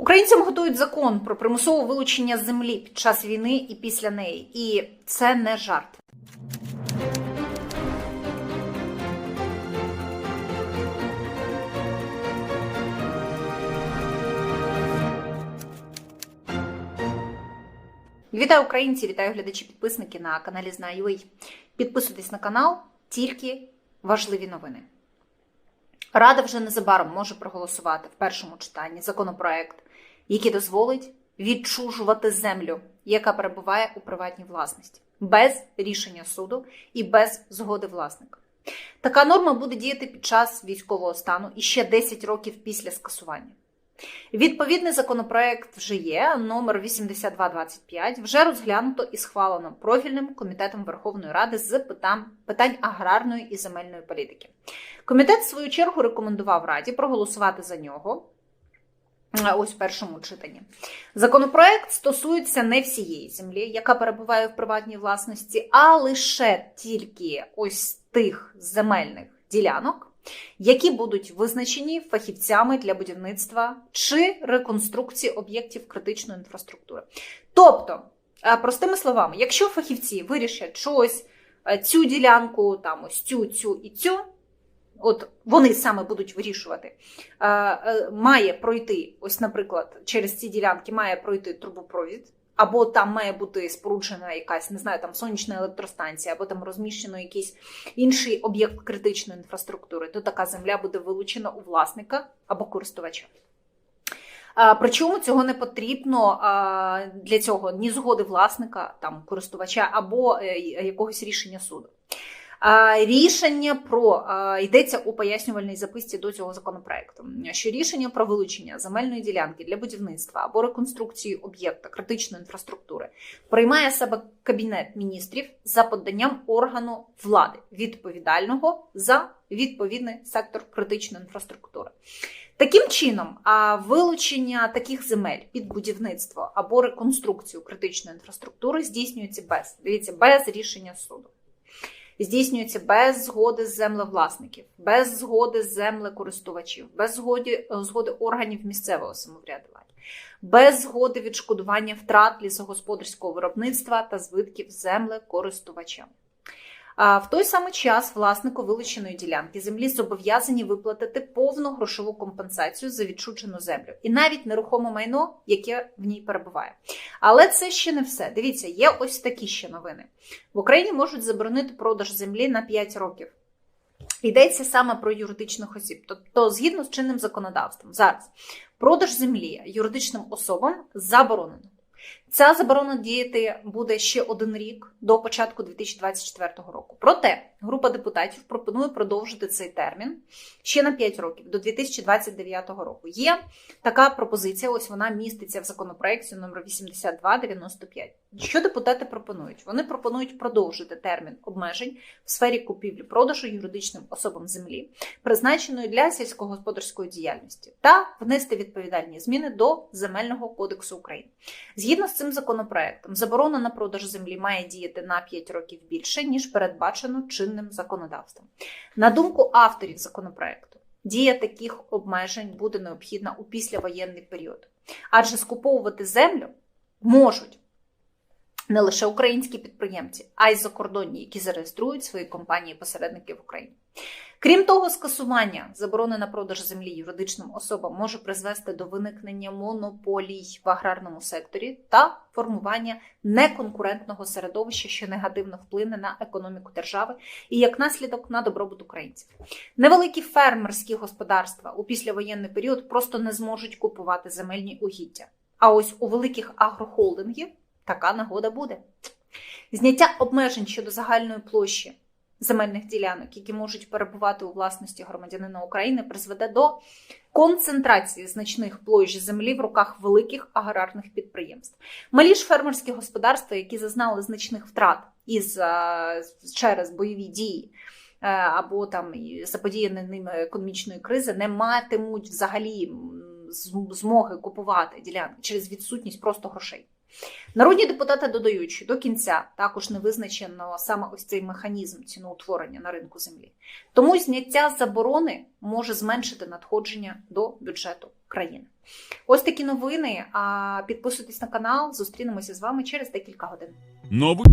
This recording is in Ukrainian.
Українцям готують закон про примусове вилучення землі під час війни і після неї. І це не жарт. Вітаю українці, вітаю глядачі, підписники на каналі Знаю.ua. Підписуйтесь на канал, тільки важливі новини. Рада вже незабаром може проголосувати в першому читанні законопроект, який дозволить відчужувати землю, яка перебуває у приватній власності, без рішення суду і без згоди власника. Така норма буде діяти під час військового стану і ще 10 років після скасування. Відповідний законопроект вже є, номер 8225, вже розглянуто і схвалено профільним комітетом Верховної Ради з питань, питань аграрної і земельної політики. Комітет, в свою чергу, рекомендував Раді проголосувати за нього. Е, Ось в першому читанні. Законопроект стосується не всієї землі, яка перебуває в приватній власності, а лише тільки ось тих земельних ділянок, які будуть визначені фахівцями для будівництва чи реконструкції об'єктів критичної інфраструктури. Тобто, е, простими словами, якщо фахівці вирішать щось, е, цю ділянку, там ось цю, цю і цю, от вони саме будуть вирішувати, е, е, має пройти, ось, наприклад, через ці ділянки має пройти трубопровід. Або там має бути споруджена якась, не знаю, там сонячна електростанція, або там розміщено якийсь інший об'єкт критичної інфраструктури, то така земля буде вилучена у власника або користувача. А, Причому цього не потрібно для цього ні згоди власника, там користувача або е, якогось рішення суду. Рішення про йдеться у пояснювальній записці до цього законопроекту. Що рішення про вилучення земельної ділянки для будівництва або реконструкції об'єкта критичної інфраструктури приймає себе кабінет міністрів за поданням органу влади відповідального за відповідний сектор критичної інфраструктури. Таким чином, а вилучення таких земель під будівництво або реконструкцію критичної інфраструктури здійснюється без дивіться, без рішення суду. Здійснюється без згоди землевласників, без згоди землекористувачів, без згоди, згоди органів місцевого самоврядування, без згоди відшкодування втрат лісогосподарського виробництва та збитків землекористувачам. В той самий час власнику вилученої ділянки землі зобов'язані виплатити повну грошову компенсацію за відчужену землю і навіть нерухоме майно, яке в ній перебуває. Але це ще не все. Дивіться, є ось такі ще новини. В Україні можуть заборонити продаж землі на 5 років. Йдеться саме про юридичних осіб. Тобто, згідно з чинним законодавством, зараз продаж землі юридичним особам заборонено. Ця заборона діяти буде ще один рік до початку 2024 року. Проте група депутатів пропонує продовжити цей термін ще на 5 років до 2029 року. Є така пропозиція. Ось вона міститься в законопроекті номер 8295. Що депутати пропонують? Вони пропонують продовжити термін обмежень в сфері купівлі-продажу юридичним особам землі, призначеної для сільськогосподарської діяльності, та внести відповідальні зміни до Земельного кодексу України. Згідно з цим законопроектом, заборона на продаж землі має діяти на 5 років більше, ніж передбачено чинним законодавством. На думку авторів законопроекту, дія таких обмежень буде необхідна у післявоєнний період, адже скуповувати землю можуть не лише українські підприємці, а й закордонні, які зареєструють свої компанії-посередники в Україні. Крім того, скасування заборони на продаж землі юридичним особам може призвести до виникнення монополій в аграрному секторі та формування неконкурентного середовища, що негативно вплине на економіку держави і як наслідок на добробут українців. Невеликі фермерські господарства у післявоєнний період просто не зможуть купувати земельні угіддя. А ось у великих агрохолдингів така нагода буде. Зняття обмежень щодо загальної площі земельних ділянок, які можуть перебувати у власності громадянина України, призведе до концентрації значних площ землі в руках великих аграрних підприємств. Малі ж фермерські господарства, які зазнали значних втрат із е, через бойові дії. е, Або там заподіяні ними економічної кризи не матимуть взагалі змоги купувати ділянки через відсутність просто грошей. Народні депутати додають, що до кінця також не визначено саме ось цей механізм ціноутворення на ринку землі. Тому зняття заборони може зменшити надходження до бюджету країни. Ось такі новини. А підписуйтесь на канал. Зустрінемося з вами через декілька годин. Новий